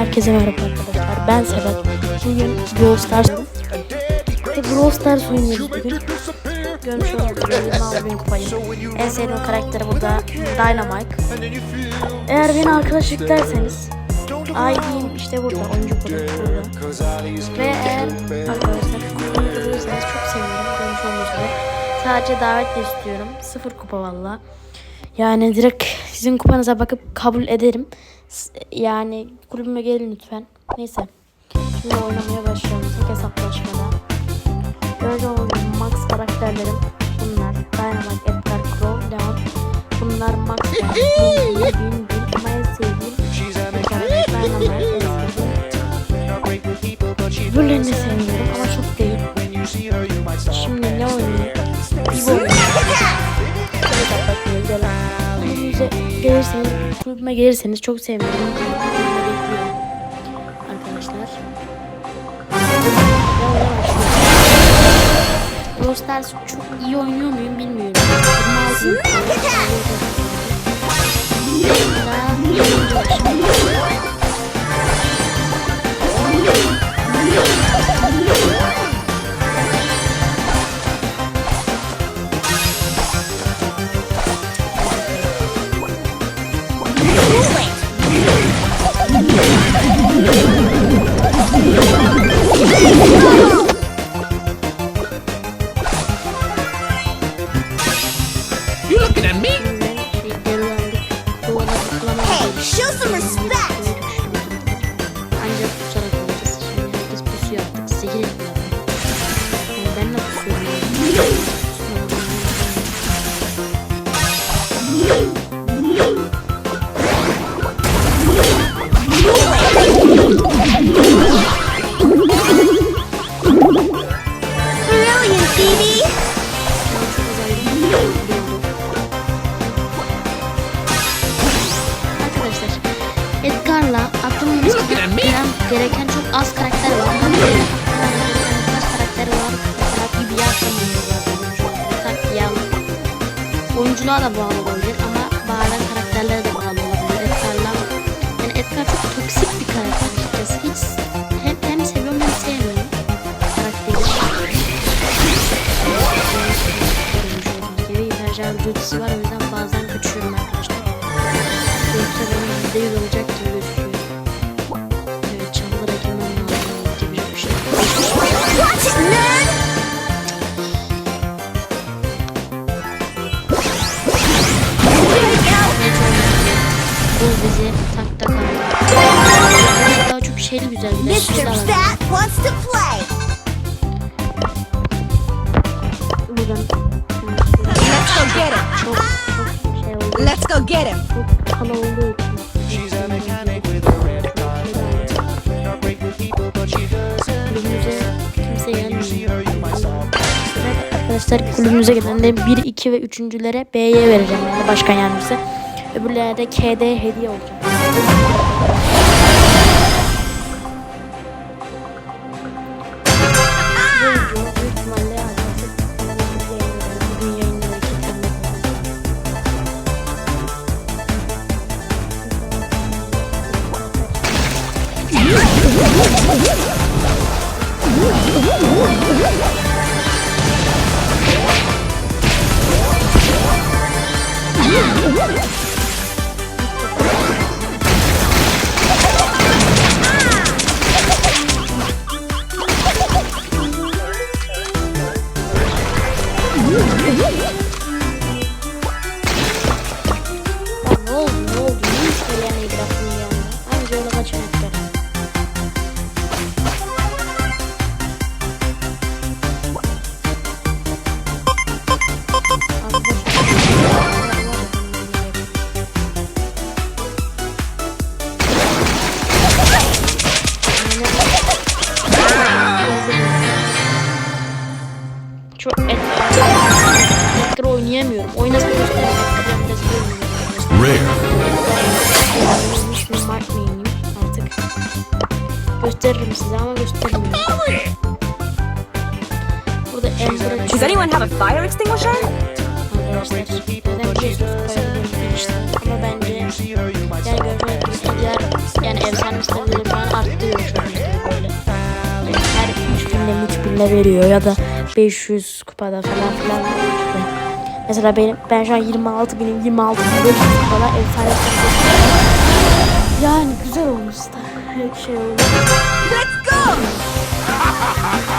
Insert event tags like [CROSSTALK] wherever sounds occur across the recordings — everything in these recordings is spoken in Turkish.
Herkese merhaba arkadaşlar. Ben Sedat. Bugün Brawl Stars ve Brawl Stars oynuyoruz bugün. Görmüş olduğunuz gibi 26 bin kupayım. En sevdiğim karakteri burada Dynamite. Eğer beni arkadaşlık derseniz ID'm işte burada. Oyuncu kodu burada. Ve eğer arkadaşlar kazanırsanız çok sevinirim. Görmüş olduğunuz gibi. Sadece davetle istiyorum. Sıfır kupa valla. Yani direkt sizin kupanıza bakıp kabul ederim. Yani kulübüme gelin lütfen. Neyse. Şimdi oynamaya başlayalım. Tek hesaplaşmada. Böyle olduğum max karakterlerim bunlar. Dynamite, Edgar, Crow, Leon. Bunlar max [LAUGHS] kulübüme gelirseniz çok sevinirim. Arkadaşlar. Stars çok iyi oynuyor muyum bilmiyorum. Hey, show some respect. Ancak pusarak olacağız. Şimdi herkes pusuyor artık. Size gerek yok. Yani ben de pusuyorum. yani. Az karakter var. Çok az karakter var. Mesela Bibi'yi atlamıyoruz zaten. Tak ya. Oyunculuğa da bağlı olabilir ama bazen karakterlere de bağlı olabilir. Edgar'la yani Edgar çok toksik bir karakter açıkçası. Hiç hem, hem seviyorum hem sevmiyorum karakteri. gibi hiperşarj vücudusu var o yüzden şeyli güzel bir de. Mr. Stat wants to play. Buradan. Let's go get him. Çok çok şey oldu. Let's go get him. Çok kala olduğu için. She's a mechanic with a red car. Not great with people, but she does it. Kulübümüze kimse gelmiyor. See her, you might stop. Evet arkadaşlar kulübümüze gelen de 1, 2 ve 3.lere B'ye vereceğim yani başkan yardımcısı. Öbürlerine de KD hediye olacak. Ya çok Edgar oynayamıyorum. Oynasın gösterim. Edgar'ı gösteriyorum. Rare. artık. Gösteririm size ama göstermiyorum. Burada Edgar'ı Does anyone have a fire extinguisher? Ama bence yani görmek istiyor. Şey yani efsane stabil arttırıyor şu an her 3 günde 3 günde veriyor ya da 500 kupada falan filan işte. Mesela benim ben şu an 26 binim 26 bin 500 kupada efsane Yani güzel olmuş da. Şey olmuş. Let's go! [LAUGHS]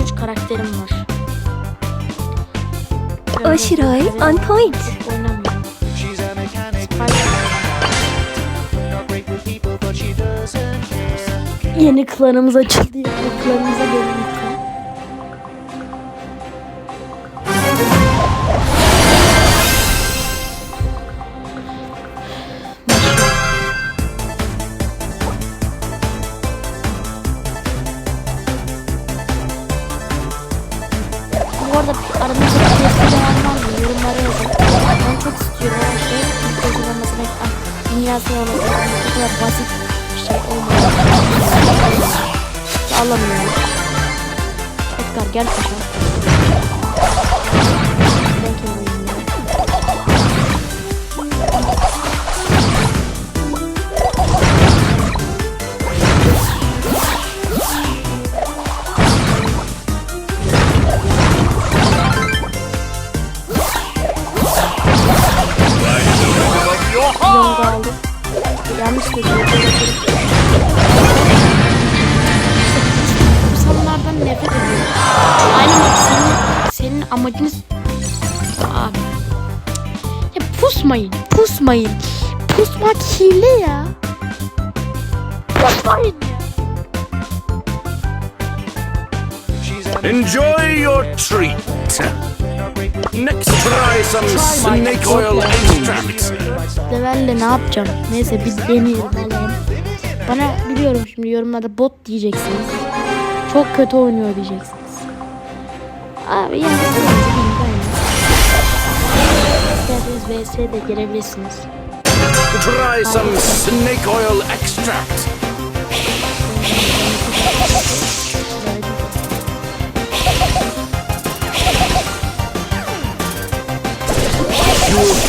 63 karakterim var. Oshirai on point. Yeni klanımız açıldı. Yeni klanımıza gelin dünyasına olmasına bu kadar basit bir şey olmalı. Alamıyorum. Edgar gel ya? Yolda. Yanlış. İnsanlardan nefret ediyorum. Aynen bak senin, senin amacınız... Abi. Ya pusmayın, pusmayın. Pusmak hile ya. Pusmayın ya. Enjoy your treat. Next, try some snake oil extract. Level'le ne yapacağım? Neyse bir deneyelim. Bana biliyorum şimdi yorumlarda bot diyeceksiniz. Çok kötü oynuyor diyeceksiniz. Abi yani İsterseniz VS de gelebilirsiniz. Try some snake oil extract.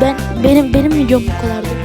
Ben benim benim videom bu kadardı.